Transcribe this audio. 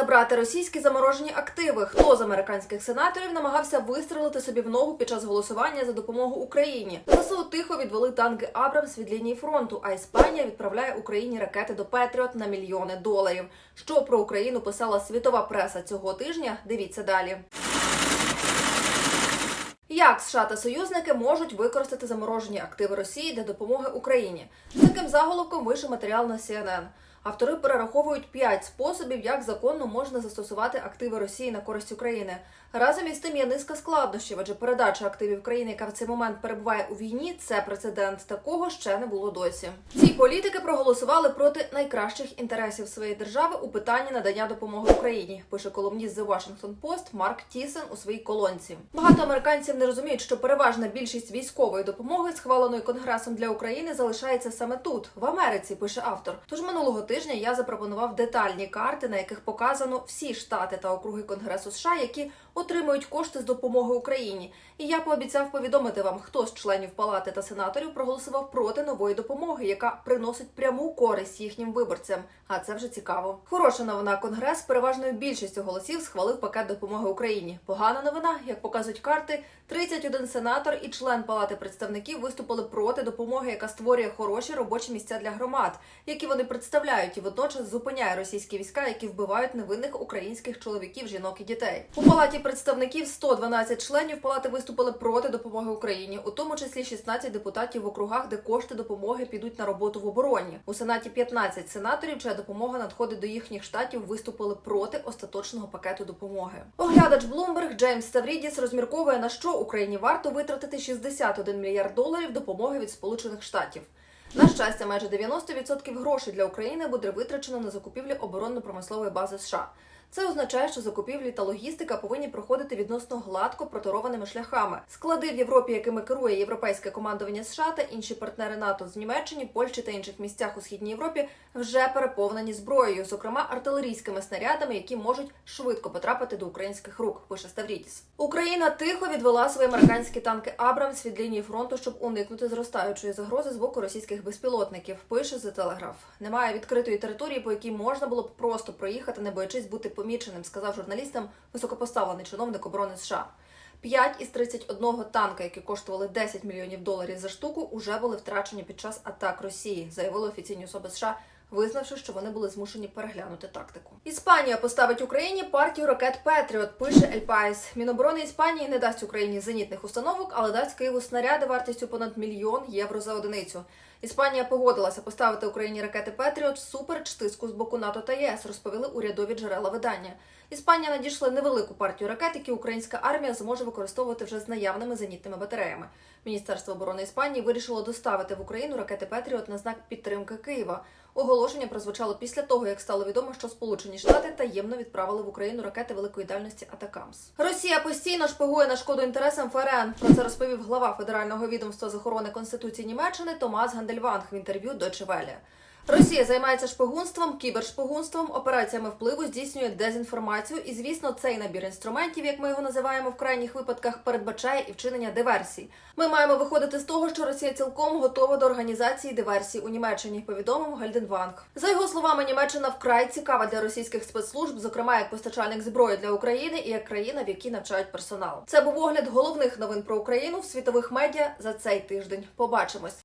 забрати російські заморожені активи? Хто з американських сенаторів намагався вистрелити собі в ногу під час голосування за допомогу Україні? ЗСУ тихо відвели танки Абрамс від лінії фронту. А Іспанія відправляє Україні ракети до Петріот на мільйони доларів. Що про Україну писала світова преса цього тижня? Дивіться далі. Як США та союзники можуть використати заморожені активи Росії для допомоги Україні? Таким заголовком вийшов матеріал на CNN. Автори перераховують п'ять способів, як законно можна застосувати активи Росії на користь України. Разом із тим є низка складнощів, адже передача активів країни, яка в цей момент перебуває у війні, це прецедент. Такого ще не було досі. Ці політики проголосували проти найкращих інтересів своєї держави у питанні надання допомоги Україні. Пише колумніст The Washington Post Марк Тісен у своїй колонці. Багато американців не розуміють, що переважна більшість військової допомоги, схваленої конгресом для України, залишається саме тут, в Америці. Пише автор. Тож минулого тижня я запропонував детальні карти, на яких показано всі штати та округи Конгресу США, які отримують кошти з допомоги Україні. І я пообіцяв повідомити вам, хто з членів палати та сенаторів проголосував проти нової допомоги, яка приносить пряму користь їхнім виборцям. А це вже цікаво. Хороша новина. Конгрес переважною більшістю голосів схвалив пакет допомоги Україні. Погана новина, як показують карти, 31 сенатор і член палати представників виступили проти допомоги, яка створює хороші робочі місця для громад, які вони представляють, і водночас зупиняє російські війська, які вбивають невинних українських чоловіків, жінок і дітей. У палаті представників 112 членів палати виступили проти допомоги Україні, у тому числі 16 депутатів в округах, де кошти допомоги підуть на роботу в обороні. У сенаті 15 сенаторів, чия допомога надходить до їхніх штатів, виступили проти остаточного пакету допомоги. Оглядач Bloomberg Джеймс Ставрідіс розмірковує на що Україні варто витратити 61 мільярд доларів допомоги від Сполучених Штатів. На щастя, майже 90% грошей для України буде витрачено на закупівлю оборонно-промислової бази США. Це означає, що закупівлі та логістика повинні проходити відносно гладко проторованими шляхами. Склади в Європі, якими керує європейське командування США та інші партнери НАТО з Німеччини, Польщі та інших місцях у східній Європі, вже переповнені зброєю, зокрема артилерійськими снарядами, які можуть швидко потрапити до українських рук. Пише Ставрідіс. Україна тихо відвела свої американські танки Абрамс від лінії фронту, щоб уникнути зростаючої загрози з боку російських безпілотників. Пише The Telegraph. Немає відкритої території, по якій можна було б просто проїхати, не боячись бути поміченим, сказав журналістам високопоставлений чиновник оборони США. 5 із 31 танка, які коштували 10 мільйонів доларів за штуку, уже були втрачені під час атак Росії, заявили офіційні особи США. Визнавши, що вони були змушені переглянути тактику. Іспанія поставить Україні партію ракет Петріот. Пише Ель Паїс. Міноборони Іспанії не дасть Україні зенітних установок, але дасть Києву снаряди вартістю понад мільйон євро за одиницю. Іспанія погодилася поставити Україні ракети Петріот всупереч тиску з боку НАТО та ЄС, розповіли урядові джерела видання. Іспанія надійшла невелику партію ракет, які українська армія зможе використовувати вже з наявними зенітними батареями. Міністерство оборони Іспанії вирішило доставити в Україну ракети Петріот на знак підтримки Києва. Оголошення прозвучало після того, як стало відомо, що Сполучені Штати таємно відправили в Україну ракети великої дальності Атакамс. Росія постійно шпигує на шкоду інтересам ФРН. Про це розповів глава федерального відомства з охорони конституції Німеччини Томас Гандельванг в інтерв'ю Deutsche Welle. Росія займається шпигунством, кібершпигунством, операціями впливу здійснює дезінформацію, і звісно, цей набір інструментів, як ми його називаємо в крайніх випадках, передбачає і вчинення диверсій. Ми маємо виходити з того, що Росія цілком готова до організації диверсій у Німеччині. Повідомив Гальденванг. За його словами, Німеччина вкрай цікава для російських спецслужб, зокрема як постачальник зброї для України і як країна, в якій навчають персонал. Це був огляд головних новин про Україну в світових медіа за цей тиждень. Побачимось.